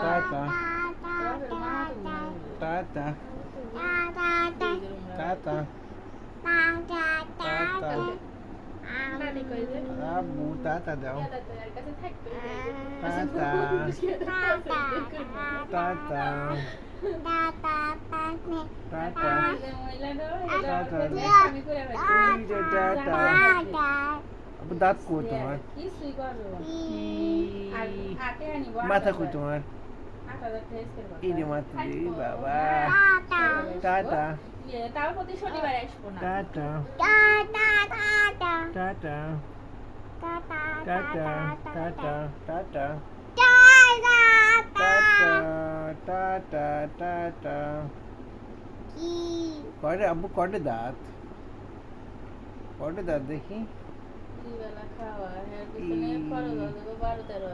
Tata. Tata. আবু tata দাও tata tata দাঁত করো তোমার মাথা কই তোমার এই যে মাথা দিয়ে বাবা। টাটা ইয়ে, তাও প্রতি শনিবার আসব না tata tata tata tata tata tata tata tata কয়টা আব্বু কয়টা দাঁত কয়টা দাঁত দেখি খাওয়া వాడుతారు